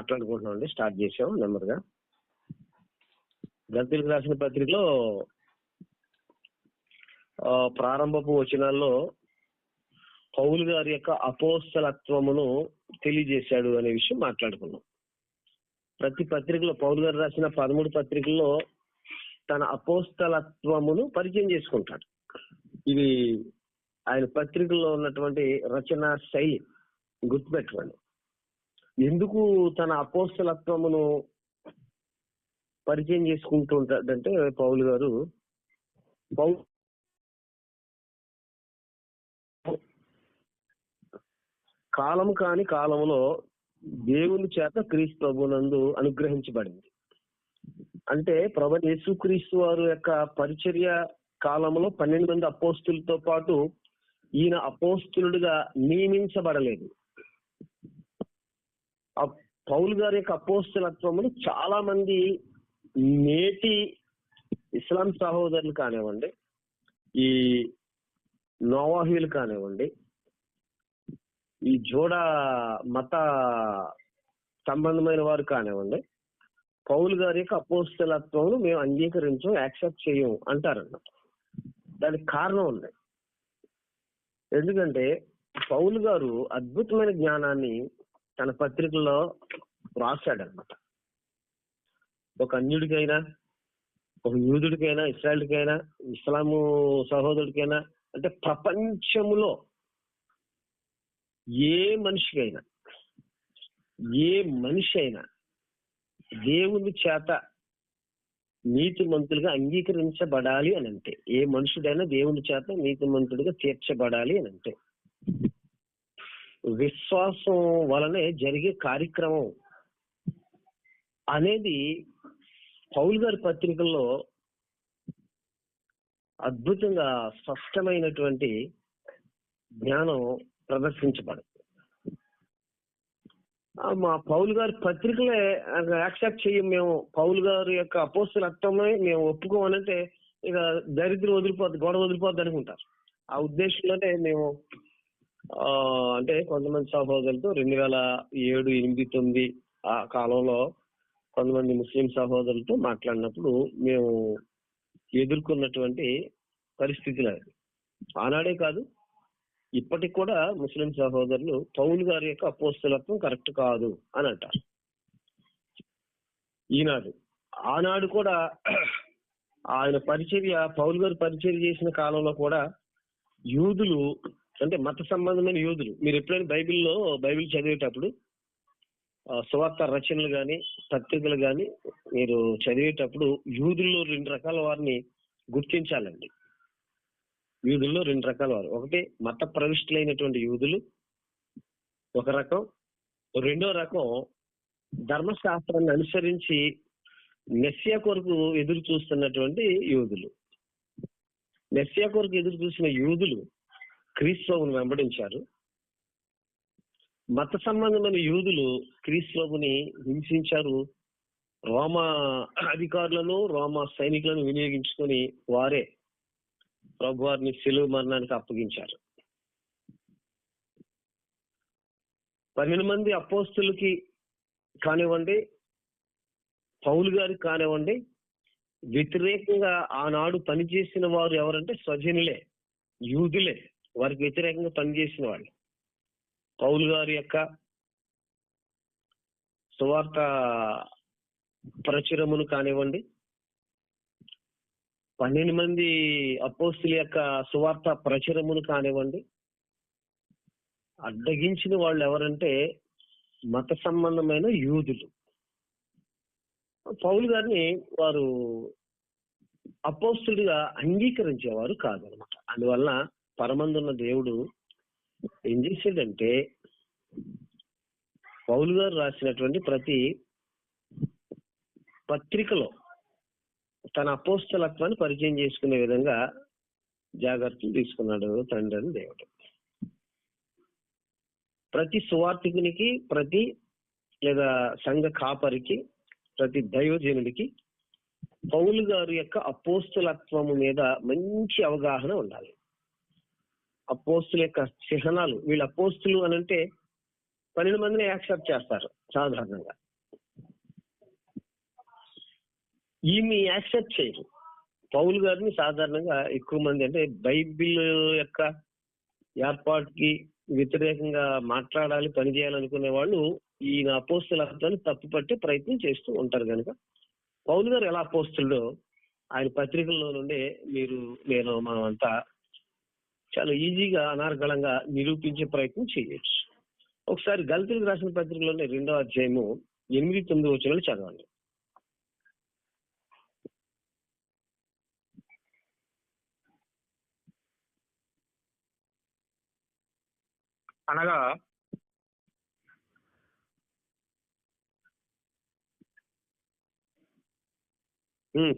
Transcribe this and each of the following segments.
మాట్లాడుకుంటున్నాం అండి. స్టార్ట్ చేసాం నెమ్మదిగా. గంతులకు రాసిన పత్రికలో ప్రారంభపు వచనాల్లో పౌలు గారి యొక్క అపోస్తలత్వమును తెలియజేశాడు అనే విషయం మాట్లాడుకున్నాం. ప్రతి పత్రికలో పౌలు గారు రాసిన పదమూడు పత్రికల్లో తన అపోస్తలత్వమును పరిచయం చేసుకుంటాడు. ఇది ఆయన పత్రికల్లో ఉన్నటువంటి రచన శైలి గుర్తుపెట్టుకోండి. ఎందుకు తన అపోస్తలత్వమును పరిచయం చేసుకుంటూ ఉంటాడంటే పౌలు గారు పౌ కాలం కాని కాలంలో దేవుని చేత క్రీస్తు ప్రభునందు అనుగ్రహించబడింది. అంటే ప్రభు యేసుక్రీస్తు వారు యొక్క పరిచర్య కాలంలో పన్నెండు మంది అపోస్తులతో పాటు ఈయన అపోస్తులుడిగా నియమించబడలేదు. పౌలు గారి యొక్క అపోస్తులత్వమును చాలా మంది నేటి ఇస్లాం సహోదరులు కానివ్వండి ఈ నోవాహీలు కానివ్వండి ఈ జోడా మత సంబంధమైన వారు కానివ్వండి పౌలు గారి యొక్క అపోస్తలత్వం మేము అంగీకరించం యాక్సెప్ట్ చేయము అంటారన్నమాట. దానికి కారణం ఉంది. ఎందుకంటే పౌలు గారు అద్భుతమైన జ్ఞానాన్ని తన పత్రికల్లో రాశాడనమాట ఒక అన్యుడికైనా ఒక యూదుడికైనా ఇస్రాయల్కైనా ఇస్లాము సహోదరుడికైనా అంటే ప్రపంచములో ఏ మనిషికైనా ఏ మనిషి అయినా దేవుని చేత నీతిమంతులుగా అంగీకరించబడాలి అని అంటే ఏ మనుషుడైనా దేవుని చేత నీతిమంతుడిగా తీర్చబడాలి అని అంటే విశ్వాసం వలనే జరిగే కార్యక్రమం అనేది పౌల్ గారి పత్రికల్లో అద్భుతంగా స్పష్టమైనటువంటి జ్ఞానం ప్రదర్శించబడదు. ఆ, మా పౌలు గారి పత్రికలే యాక్సెప్ట్ చేయం మేము. పౌల్ గారి యొక్క అపోస్తులత్వమే మేము ఒప్పుకోమనంటే ఇక దరిద్రం వదిలిపోద్ది గొడవ వదిలిపోద్ది అనుకుంటారు. ఆ ఉద్దేశంలోనే మేము అంటే కొంతమంది సహోదరులతో రెండు వేల ఏడు ఎనిమిది తొమ్మిది ఆ కాలంలో కొంతమంది ముస్లిం సహోదరులతో మాట్లాడినప్పుడు మేము ఎదుర్కొన్నటువంటి పరిస్థితులు అది ఆనాడే కాదు ఇప్పటికి కూడా ముస్లిం సహోదరులు పౌలు గారి యొక్క అపోస్తులత్వం కరెక్ట్ కాదు అని అంటారు. ఈనాడు ఆనాడు కూడా ఆయన పరిచర్య పౌలు గారు పరిచర్య చేసిన కాలంలో కూడా యూదులు అంటే మత సంబంధమైన యూదులు మీరు ఎప్పుడైనా బైబిల్లో బైబిల్ చదివేటప్పుడు స్వార్థ సువార్త రచనలు కానీ పత్రికలు కానీ మీరు చదివేటప్పుడు యూదుల్లో రెండు రకాల వారిని గుర్తించాలండి. యూదుల్లో రెండు రకాల వారు. ఒకటి మత ప్రవిష్టులైనటువంటి యూదులు. ఒక రకం. రెండో రకం ధర్మశాస్త్రాన్ని అనుసరించి మెస్సియా కొరకు ఎదురు చూస్తున్నటువంటి యూదులు. మెస్సియా కొరకు ఎదురు చూసిన యూదులు క్రీస్తువును వెంబడించారు. మత సంబంధమైన యూదులు క్రీస్తువుని హింసించారు. రోమా అధికారులను రోమా సైనికులను వినియోగించుకొని వారే ప్రభు వారిని సెలువు మరణానికి అప్పగించారు. పన్నెండు మంది అపోస్తులకి కానివ్వండి పౌలు గారికి కానివ్వండి వ్యతిరేకంగా ఆనాడు పనిచేసిన వారు ఎవరంటే స్వజనులే యూదులే. వారికి వ్యతిరేకంగా పనిచేసిన వాళ్ళు. పౌలు గారి యొక్క సువార్త ప్రచురమును కానివ్వండి పన్నెండు మంది అపోస్తుల యొక్క సువార్త ప్రచురమును కానివ్వండి అడ్డగించిన వాళ్ళు ఎవరంటే మత సంబంధమైన యూదులు. పౌలు గారిని వారు అపోస్తుడిగా అంగీకరించేవారు కాదనమాట. అందువల్ల పరమందున్న దేవుడు ఏం చేశాడంటే పౌలు గారు రాసినటువంటి ప్రతి పత్రికలో తన అపోస్తలత్వాన్ని పరిచయం చేసుకునే విధంగా జాగ్రత్తలు తీసుకున్నాడు తండ్రి అని దేవుడు. ప్రతి సువార్థికునికి ప్రతి లేదా సంఘ కాపరికి ప్రతి దైవజనుడికి పౌలు గారి యొక్క అపోస్తులత్వము మీద మంచి అవగాహన ఉండాలి. అపోస్తుల యొక్క చిహ్నాలు వీళ్ళు అపోస్తులు అని అంటే పన్నెండు మందిని యాక్సెప్ట్ చేస్తారు సాధారణంగా. ఈమె యాక్సెప్ట్ చేయరు. పౌలు గారిని సాధారణంగా ఎక్కువ మంది అంటే బైబిల్ యొక్క ఏర్పాటుకి వ్యతిరేకంగా మాట్లాడాలి పనిచేయాలనుకునే వాళ్ళు ఈయన అపోస్తుల అర్థాన్ని తప్పుపట్టే ప్రయత్నం చేస్తూ ఉంటారు కనుక. పౌలు గారు ఎలా అపోస్తుడో ఆయన పత్రికల్లో నుండే మీరు నేను మనం అంతా చాలా ఈజీగా అనార్గళంగా నిరూపించే ప్రయత్నం చేయొచ్చు. ఒకసారి గల్తీలకు రాసిన పత్రికలోనే రెండో అధ్యాయము ఎనిమిది తొమ్మిది వచ్చిన చదవండి. అనగా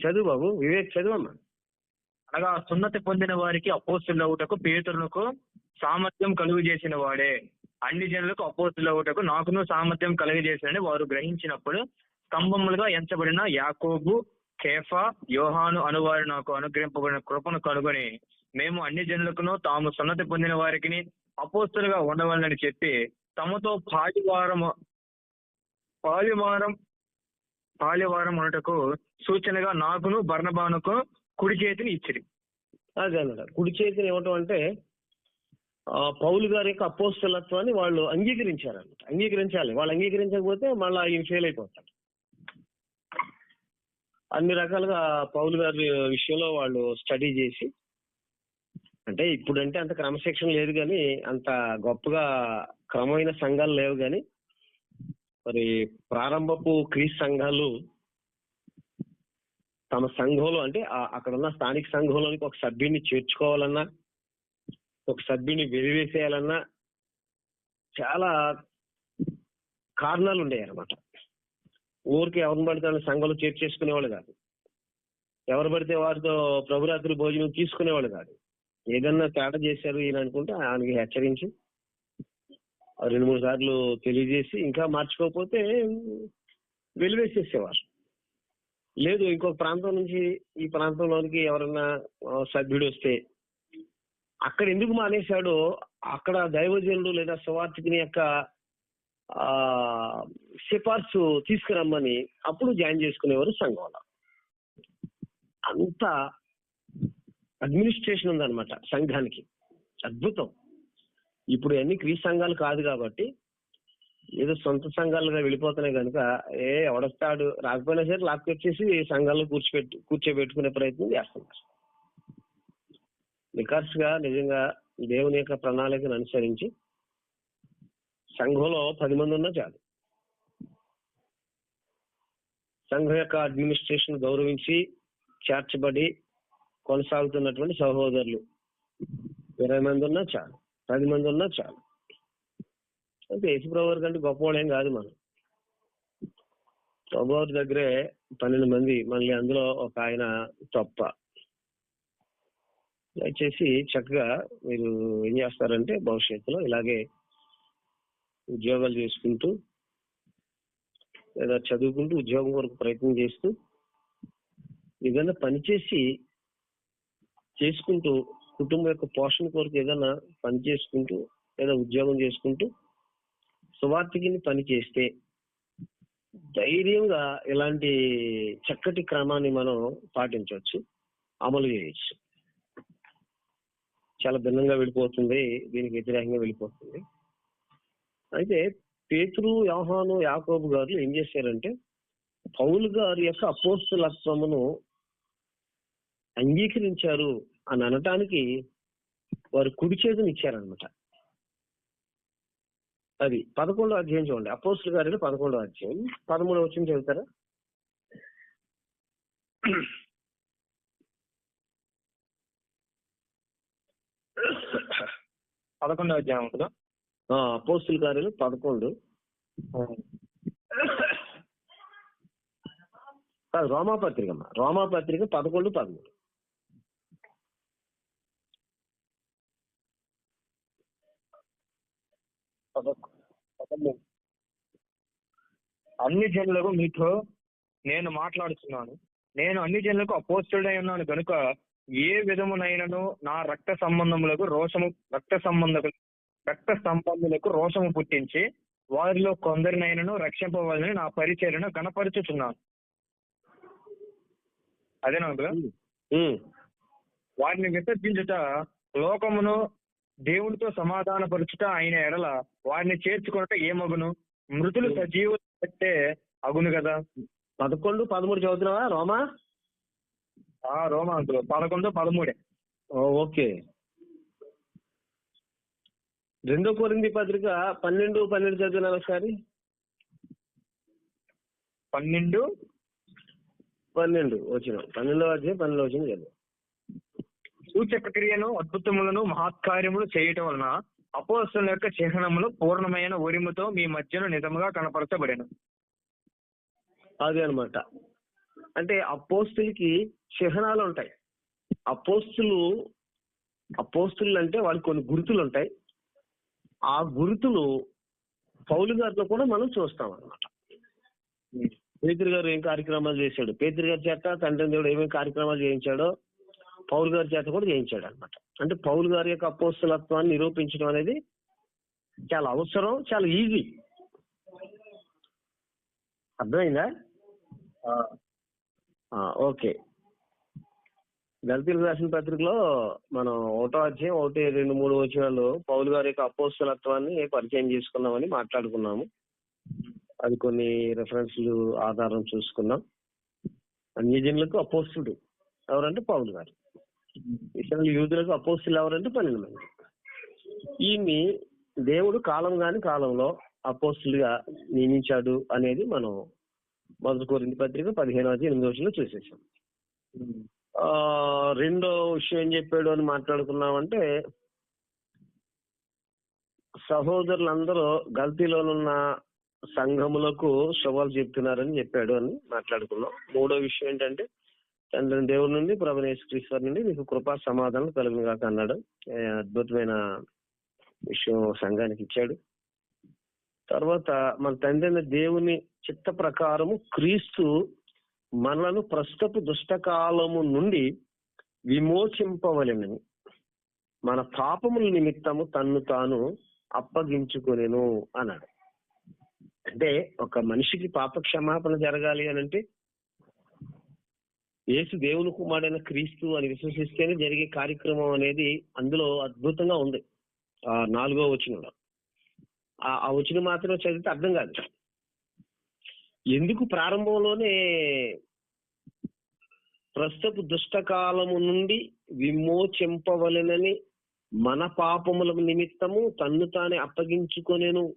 చదువు బాబు వివేక్ చదువమ్మా. అనగా సున్నతి పొందిన వారికి అపోస్తులవుటకు పేతులకు సామర్థ్యం కలుగు చేసిన వాడే. అన్ని జనులకు అపోస్తులవుటకు నాకును సామర్థ్యం కలుగజేసినని వారు గ్రహించినప్పుడు స్తంభములుగా ఎంచబడిన యాకోబు కేఫా యోహాను అనువారు నాకు అనుగ్రహింపబడిన కృపను కనుగొని మేము అన్ని జనులకును తాము సున్నతి పొందిన వారికి అపోస్తులుగా ఉండవాలని చెప్పి తమతో పాలివారము పాలివారం పాలివారం అనుటకు సూచనగా నాకును బర్ణబానుకు కుడి చేతిని ఇచ్చిరి. అదే అన్నమాట. కుడి చేతిని ఇవ్వటం అంటే ఆ, పౌలు గారి యొక్క అపోస్తులత్వాన్ని వాళ్ళు అంగీకరించారన్నమాట. అంగీకరించాలి. వాళ్ళు అంగీకరించకపోతే మళ్ళీ ఈయన ఫెయిల్ అయిపోతారు అన్ని రకాలుగా పౌలు గారి విషయంలో వాళ్ళు స్టడీ చేసి అంటే ఇప్పుడంటే అంత క్రమశిక్షణ లేదు కానీ అంత గొప్పగా క్రమమైన సంఘాలు లేవు కానీ మరి ప్రారంభపు క్రీస్ సంఘాలు తమ సంఘంలో అంటే అక్కడ ఉన్న స్థానిక సంఘంలోనికి ఒక సభ్యుని చేర్చుకోవాలన్నా ఒక సభ్యుని వెలివేసేయాలన్నా చాలా కారణాలు ఉండేవి అనమాట ఊరికి ఎవరిని పడితే వాళ్ళని సంఘంలో చేర్చేసుకునేవాళ్ళు కాదు. ఎవరు పడితే వారితో ప్రభురాత్రి భోజనం తీసుకునేవాళ్ళు కాదు. ఏదన్నా తేడా చేశారు ఈయన అనుకుంటే ఆయనకి హెచ్చరించి రెండు మూడు సార్లు తెలియజేసి ఇంకా మార్చుకోకపోతే వెలివేసేసేవారు. లేదు ఇంకొక ప్రాంతం నుంచి ఈ ప్రాంతంలోనికి ఎవరన్నా సభ్యుడు వస్తే అక్కడ ఎందుకు మానేశాడో అక్కడ దైవజనుడు లేదా సువార్థికుని యొక్క ఆ సిఫార్సు తీసుకురమ్మని అప్పుడు జాయిన్ చేసుకునేవారు సంఘంలో. అంత అడ్మినిస్ట్రేషన్ ఉందన్నమాట సంఘానికి. అద్భుతం. ఇప్పుడు అన్ని క్రీ సంఘాలు కాదు కాబట్టి ఏదో సొంత సంఘాలుగా వెళ్ళిపోతున్నాయి కనుక ఏ ఎవడొస్తాడు రాకపోయినా సరే లాక్కొచ్చేసి సంఘాల్లో కూర్చోబెట్టు కూర్చోబెట్టుకునే ప్రయత్నం చేస్తున్నారు. నిఖర్సుగా నిజంగా దేవుని యొక్క ప్రణాళికను అనుసరించి సంఘంలో పది మంది ఉన్నా చాలు. సంఘం యొక్క అడ్మినిస్ట్రేషన్ గౌరవించి చేర్చబడి కొనసాగుతున్నటువంటి సహోదరులు ఇరవై మంది ఉన్నా చాలు పది మంది ఉన్నా చాలు. అంటే యేసుప్రభు కంటే గొప్పవాడు ఏం కాదు మనం. ప్రభు దగ్గరే పన్నెండు మంది మళ్ళీ అందులో ఒక ఆయన తప్ప. దయచేసి చక్కగా మీరు ఏం చేస్తారంటే భవిష్యత్తులో ఇలాగే ఉద్యోగాలు చేసుకుంటూ లేదా చదువుకుంటూ ఉద్యోగం కొరకు ప్రయత్నం చేస్తూ ఏదైనా పనిచేసి చేసుకుంటూ కుటుంబం యొక్క పోషణ కొరకు ఏదైనా పని చేసుకుంటూ లేదా ఉద్యోగం చేసుకుంటూ సువార్థికిని పని చేస్తే ధైర్యంగా ఇలాంటి చక్కటి క్రమాన్ని మనం పాటించవచ్చు అమలు చేయొచ్చు. చాలా భిన్నంగా వెళ్ళిపోతుంది దీనికి వ్యతిరేకంగా వెళ్ళిపోతుంది. అయితే పేతురు యోహాను యాకోబు గారు ఏం చేశారంటే పౌలు గారి యొక్క అపోస్తులత్వమును అంగీకరించారు అని అనటానికి వారు కుడి చేతిని ఇచ్చారనమాట అది పదకొండో అధ్యాయం చూడండి. అపోస్తుల గారి పదకొండో అధ్యాయం. పదమూడవ వచ్చిన చదువుతారా? పదకొండవ అధ్యాయం ఆ, అపోస్తుల కార్యాలు పదకొండు. కాదు రోమాపత్రిక అమ్మా రోమాపత్రిక పదకొండు పదమూడు. అన్ని జనులకు మీతో నేను మాట్లాడుతున్నాను. నేను అన్ని జనులకు అపోస్తుడై ఉన్నాను. కనుక ఏ విధమునైనను నా రక్త సంబంధములకు రోషము రక్త సంబంధ రక్త సంబంధులకు రోషము పుట్టించి వారిలో కొందరినైనను రక్షింపవాలని నా పరిచయను కనపరుచుచున్నాను అదేనా. వాటిని విసర్జించుట లోకమును దేవునితో సమాధానపరుచుట అయిన ఎడల వారిని చేర్చుకున్నట ఏమగును మృతులు సజీవులు అంటే అగును కదా. పదకొండు పదమూడు చదువుతున్నావా రోమా? ఆ రోమా అంకుల్ పదకొండు పదమూడే. ఓకే. రెండో కొరింది పత్రిక పన్నెండు పన్నెండు చదివినా ఒకసారి? పన్నెండు. పన్నెండు వచ్చిన. పన్నెండో అధ్యాయం పన్నెండు వచ్చిన చదువు. సూచక క్రియను అద్భుతములను మహత్కార్యములు చేయటం వలన అపోస్తుల యొక్క చిహ్నములు పూర్ణమైన ఉరిముతో మీ మధ్యను నిజముగా కనపరచబడెను. అది అన్నమాట. అంటే అపోస్తులకి చిహ్నాలు ఉంటాయి. అపోస్తులు అపోస్తులు అంటే వాళ్ళకి కొన్ని గుర్తులు ఉంటాయి. ఆ గుర్తులు పౌలు గారిలో కూడా మనం చూస్తాం అన్నమాట. పేతురు గారు ఏం కార్యక్రమాలు చేశాడు? పేతురు గారి చేత తండ్రి దేవుడు ఏమేమి కార్యక్రమాలు చేయించాడో పౌలు గారి చేత కూడా చేయించాడు అనమాట అంటే పౌలు గారి యొక్క అపోస్తులత్వాన్ని నిరూపించడం అనేది చాలా అవసరం చాలా ఈజీ. అర్థమైందా? ఓకే. దళితులకు రాసిన పత్రికలో మనం ఒకటో అధ్యాయం ఒకటి రెండు మూడు వచనాలు పౌలు గారి యొక్క అపోస్తులత్వాన్ని పరిచయం చేసుకున్నామని మాట్లాడుకున్నాము. అది కొన్ని రెఫరెన్స్లు ఆధారం చూసుకున్నాం. అన్యజనులకు అపోస్తుడు. ఎవరంటే పౌలు గారు. ఇతర యూదులకు అపోస్తులు ఎవరంటే పన్నెండు మంది. దేవుడు కాలం కాని కాలంలో అపోస్తులుగా నియమించాడు అనేది మనం మొదటి కోరింది పత్రిక పదిహేను ఎనిమిది రోజుల్లో చూసేసాం. ఆ, రెండో విషయం ఏం చెప్పాడు అని మాట్లాడుకున్నామంటే సహోదరులందరూ గల్తీలోనున్న సంఘములకు శుభాలు చెప్తున్నారని చెప్పాడు అని మాట్లాడుకున్నాం. మూడో విషయం ఏంటంటే తండ్రి దేవుడి నుండి ప్రభనేశ్వరీశ్వర్ నుండి మీకు కృపా సమాధానం కలుగును కాక అన్నాడు. అద్భుతమైన విషయం సంఘానికి ఇచ్చాడు. తర్వాత మన తండ్రి దేవుని చిత్త ప్రకారము క్రీస్తు మనలను ప్రస్తుతపు దుష్టకాలము నుండి విమోచింపవలెనని మన పాపముల నిమిత్తము తన్ను తాను అప్పగించుకొనెను అన్నాడు. అంటే ఒక మనిషికి పాప క్షమాపణ జరగాలి అని అంటే యేసు దేవుని కుమారుడైన క్రీస్తు అని విశ్వసిస్తేనే జరిగే కార్యక్రమం అనేది అందులో అద్భుతంగా ఉంది. ఆ నాలుగో వచనంలో. ఆ ఆ వచనం మాత్రం చదివితే అర్థం కాదు. ఎందుకు ప్రారంభంలోనే ప్రస్తుత దుష్టకాలము నుండి విమోచింపవలెనని మన పాపముల నిమిత్తము తన్ను తానే అప్పగించుకొనేను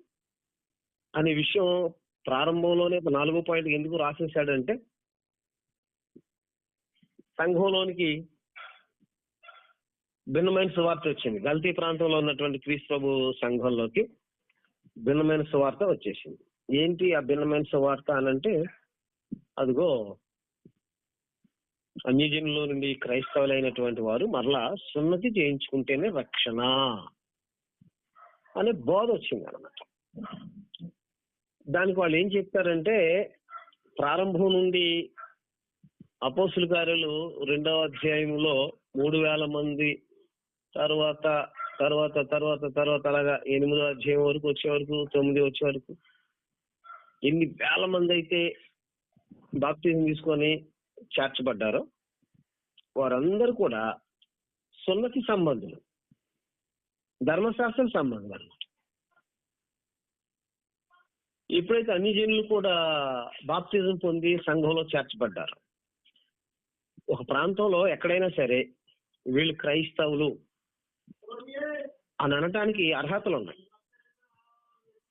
అనే విషయం ప్రారంభంలోనే నాలుగో పాయింట్ ఎందుకు రాసేసాడంటే సంఘంలోనికి భిన్నమైన సువార్త వచ్చింది. గల్తీ ప్రాంతంలో ఉన్నటువంటి క్రీస్తు సంఘంలోకి భిన్నమైన సువార్త వచ్చేసింది. ఏంటి ఆ భిన్నమైన సువార్త అనంటే అదిగో అన్యజనుల నుండి క్రైస్తవులైనటువంటి వారు మరలా సున్నతి చేయించుకుంటేనే రక్షణ అనే బోధ వచ్చింది అనమాట దానికి వాళ్ళు ఏం చెప్పారంటే ప్రారంభం నుండి అపోసుల కార్యలు రెండవ అధ్యాయంలో మూడు వేల మంది తర్వాత తర్వాత తర్వాత తర్వాత అలాగా ఎనిమిదో అధ్యాయం వరకు వచ్చే వరకు తొమ్మిది వచ్చే వరకు. ఎన్ని వేల మంది అయితే బాప్తిజం తీసుకొని చేర్చబడ్డారో వారందరూ కూడా సున్నతి సంబంధులు ధర్మశాస్త్రం సంబంధం అన్నమాట. ఎప్పుడైతే అన్ని జనులు కూడా బాప్తిజం పొంది సంఘంలో చేర్చబడ్డారు. ఒక ప్రాంతంలో ఎక్కడైనా సరే వీళ్ళు క్రైస్తవులు అని అనటానికి అర్హతలు ఉన్నాయి.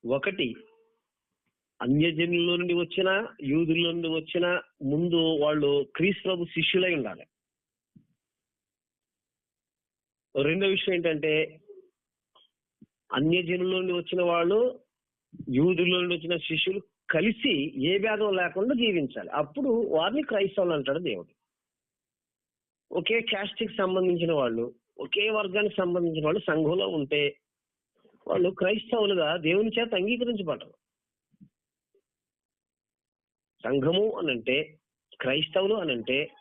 ఒకటి అన్యజనుల నుండి వచ్చిన యూదుల నుండి వచ్చిన ముందు వాళ్ళు క్రీస్తు శిష్యులై ఉండాలి. రెండో విషయం ఏంటంటే అన్యజనుల నుండి వచ్చిన వాళ్ళు యూదుల నుండి వచ్చిన శిష్యులు కలిసి ఏ భేదం లేకుండా జీవించాలి. అప్పుడు వారిని క్రైస్తవులు అంటాడు దేవుడు. ఒకే caste కి సంబంధించిన వాళ్ళు ఒకే వర్గానికి సంబంధించిన వాళ్ళు సంఘంలో ఉంటే వాళ్ళు క్రైస్తవులుగా దేవుని చేత అంగీకరించబడరు. సంఘము అనంటే క్రైస్తవులు అనంటే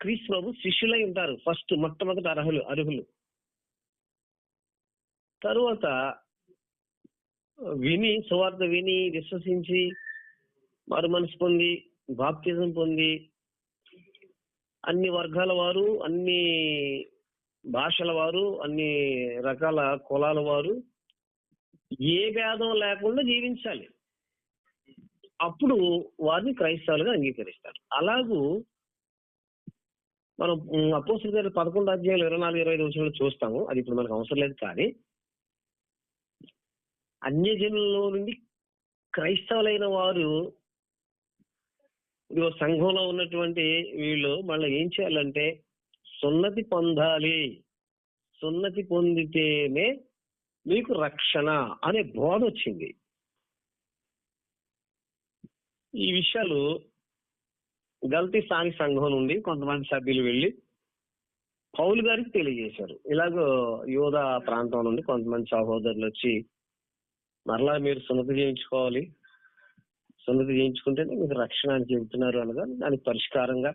క్రీస్తు ప్రభు శిష్యులై ఉంటారు. ఫస్ట్ మొట్టమొదటి అర్హులు అర్హులు. తరువాత విని సువార్త విని విశ్వసించి మారు మనసు పొంది బాప్తిజం పొంది అన్ని వర్గాల వారు అన్ని భాషల వారు అన్ని రకాల కులాల వారు ఏ భేదం లేకుండా జీవించాలి. అప్పుడు వారిని క్రైస్తవులుగా అంగీకరిస్తారు. అలాగూ మనం అపోసిన గారి పదకొండు అధ్యాయులు ఇరవై నాలుగు ఇరవై ఐదు వచ్చిన చూస్తాము. అది ఇప్పుడు మనకు అవసరం లేదు కానీ అన్యజనుల నుండి క్రైస్తవులైన వారు ఇదిగో సంఘంలో ఉన్నటువంటి వీళ్ళు మళ్ళీ ఏం చేయాలంటే సున్నతి పొందాలి. సున్నతి పొందితేనే మీకు రక్షణ అనే బోధ వచ్చింది. ఈ విషయాలు గల్తీ స్థానిక సంఘం నుండి కొంతమంది సభ్యులు వెళ్ళి పౌలు గారికి తెలియజేశారు. ఇలాగో యోధ ప్రాంతం నుండి కొంతమంది సహోదరులు వచ్చి మరలా మీరు సున్నతి చేయించుకోవాలి. సున్నతి చేయించుకుంటేనే మీకు రక్షణ అని చెబుతున్నారు అనగా దానికి పరిష్కారంగా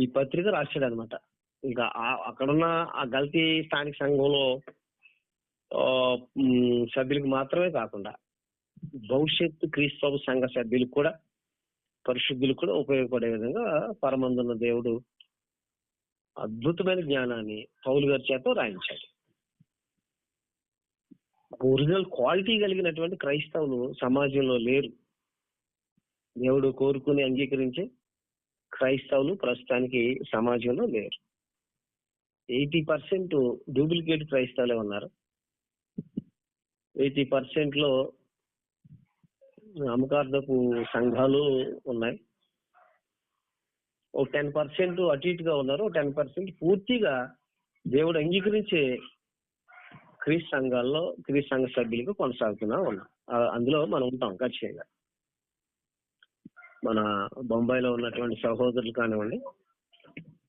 ఈ పత్రిక రాశాడు అనమాట ఇంకా ఆ- అక్కడున్న ఆ గల్తీ స్థానిక సంఘంలో సభ్యులకు మాత్రమే కాకుండా భవిష్యత్తు క్రీస్తు సంఘ సభ్యులకు కూడా పరిశుద్ధులకు కూడా ఉపయోగపడే విధంగా పరమందున్న దేవుడు అద్భుతమైన జ్ఞానాన్ని పౌలు గారి చేత రాయించాడు. ఒరిజినల్ క్వాలిటీ కలిగినటువంటి క్రైస్తవులు సమాజంలో లేరు. దేవుడు కోరుకుని అంగీకరించే క్రైస్తవులు ప్రస్తుతానికి సమాజంలో లేరు. ఎయిటీ పర్సెంట్ డూప్లికేట్ క్రైస్తవులే ఉన్నారు. ఎయిటీ పర్సెంట్లో అమ్మకార్థపు సంఘాలు ఉన్నాయి. ఒక టెన్ పర్సెంట్ అటు ఇటుగా ఉన్నారు. టెన్ పర్సెంట్ పూర్తిగా దేవుడు అంగీకరించే క్రీస్ సంఘాల్లో క్రీస్ సంఘ సభ్యులుగా కొనసాగుతున్నా ఉన్నాం. అందులో మనం ఉంటాం ఖచ్చితంగా. మన బొంబాయిలో ఉన్నటువంటి సహోదరులు కానివ్వండి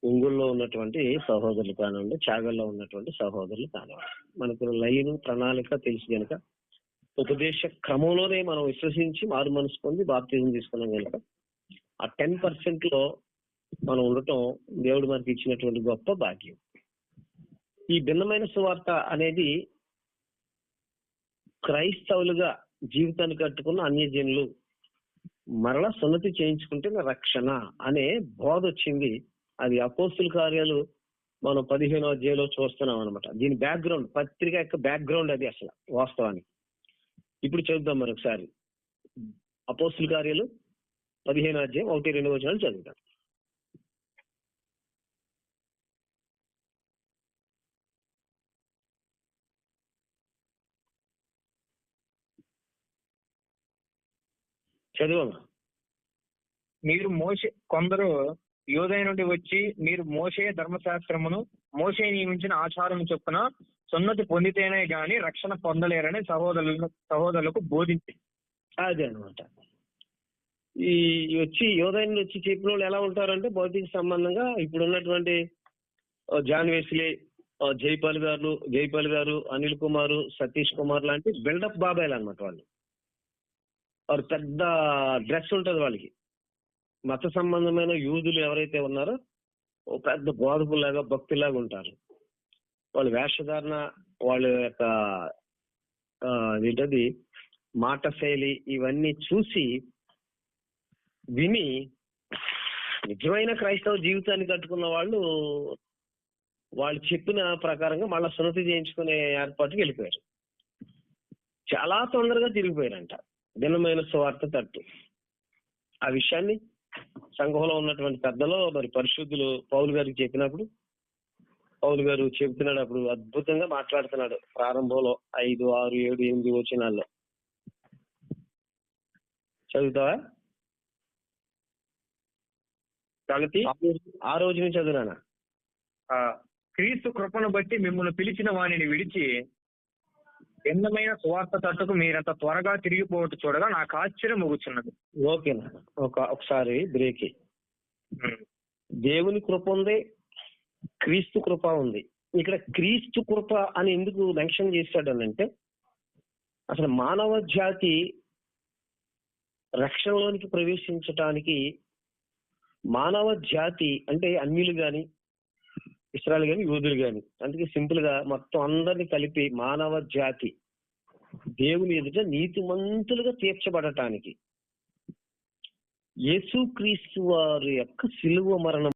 ఒంగోలులో ఉన్నటువంటి సహోదరులు కానివ్వండి చాగల్లో ఉన్నటువంటి సహోదరులు కానివ్వండి. మనకు లైన్ ప్రణాళిక తెలుసు కనుక ఉపదేశ క్రమంలోనే మనం విశ్వసించి మారు మనసు పొంది బాప్తిజం తీసుకున్నాం కనుక ఆ టెన్ పర్సెంట్లో మనం ఉండటం దేవుడు మనకి ఇచ్చినటువంటి గొప్ప భాగ్యం. ఈ భిన్నమైన సువార్త అనేది క్రైస్తవులుగా జీవితాన్ని కట్టుకున్న అన్యజనులు మరలా సున్నతి చేయించుకుంటే రక్షణ అనే బోధ వచ్చింది. అది అపోస్తుల కార్యాలు మనం పదిహేనో అధ్యాయంలో చూస్తున్నాం అనమాట దీని బ్యాక్గ్రౌండ్ పత్రిక యొక్క బ్యాక్గ్రౌండ్ అది అసలు వాస్తవానికి. ఇప్పుడు చదువుదాం మరొకసారి. అపోస్తుల కార్యాలు పదిహేను అధ్యాయం ఒకటి రెండు వచనాలు చదువుతాం చదువు. మీరు మోసే కొందరు యోధయ నుండి వచ్చి మీరు మోసే ధర్మశాస్త్రమును మోసే నియమించిన ఆచారం చొప్పున సున్నతి పొందితేనే గాని రక్షణ పొందలేరని సహోదరులను సహోదరులకు బోధించి. అదే అనమాట ఈ వచ్చి యోధైన వచ్చి చెప్పిన వాళ్ళు ఎలా ఉంటారంటే భౌతిక సంబంధంగా ఇప్పుడు ఉన్నటువంటి జాన్ వెస్లీ జైపాల్ గారు జైపాల్ గారు అనిల్ కుమార్ సతీష్ కుమార్ లాంటి బిల్డప్ బాబాయ్లు అనమాట వాళ్ళు. వారు పెద్ద డ్రెస్ ఉంటుంది వాళ్ళకి. మత సంబంధమైన యూదులు ఎవరైతే ఉన్నారో ఓ పెద్ద బోధకులాగా భక్తులాగా ఉంటారు. వాళ్ళ వేషధారణ వాళ్ళ యొక్క ఏంటది మాట శైలి ఇవన్నీ చూసి విని నిజమైన క్రైస్తవ జీవితాన్ని కట్టుకున్న వాళ్ళు వాళ్ళు చెప్పిన ప్రకారంగా మళ్ళా సున్నతి చేయించుకునే ఏర్పాటుకి వెళ్ళిపోయారు. చాలా తొందరగా తిరిగిపోయారంట. భిన్నమైన సువార్త తట్టు. ఆ విషయాన్ని సంఘంలో ఉన్నటువంటి పెద్దలు మరి పరిశుద్ధులు పౌలు గారికి చెప్పినప్పుడు పౌలు గారు చెబుతున్నాడు అప్పుడు అద్భుతంగా మాట్లాడుతున్నాడు ప్రారంభంలో ఐదు ఆరు ఏడు ఎనిమిది వచనాల్లో. చదువుతావా? తగతి ఆ రోజు నుంచి చదువునా ఆ, క్రీస్తు కృపను బట్టి మిమ్మల్ని పిలిచిన వాణిని విడిచి భిన్నమైన సువార్త తట్టుకు మీరంత త్వరగా తిరిగిపోవట్టు చూడగా నాకు ఆశ్చర్యం ముగుచున్నది. ఓకేనా ఒక ఒకసారి బ్రేక్. దేవుని కృప ఉంది క్రీస్తు కృప ఉంది. ఇక్కడ క్రీస్తు కృప అని ఎందుకు మెన్షన్ చేశాడనంటే అసలు మానవ జాతి రక్షణలోనికి ప్రవేశించటానికి మానవ జాతి అంటే అన్యులు గాని ఇస్రాయల్ గాని యూదులు గాని. అందుకే సింపుల్గా మొత్తం అందరిని కలిపి మానవ జాతి దేవుని ఎదుట నీతిమంతులుగా తీర్చబడటానికి యేసుక్రీస్తు వారి యొక్క సిలువ మరణం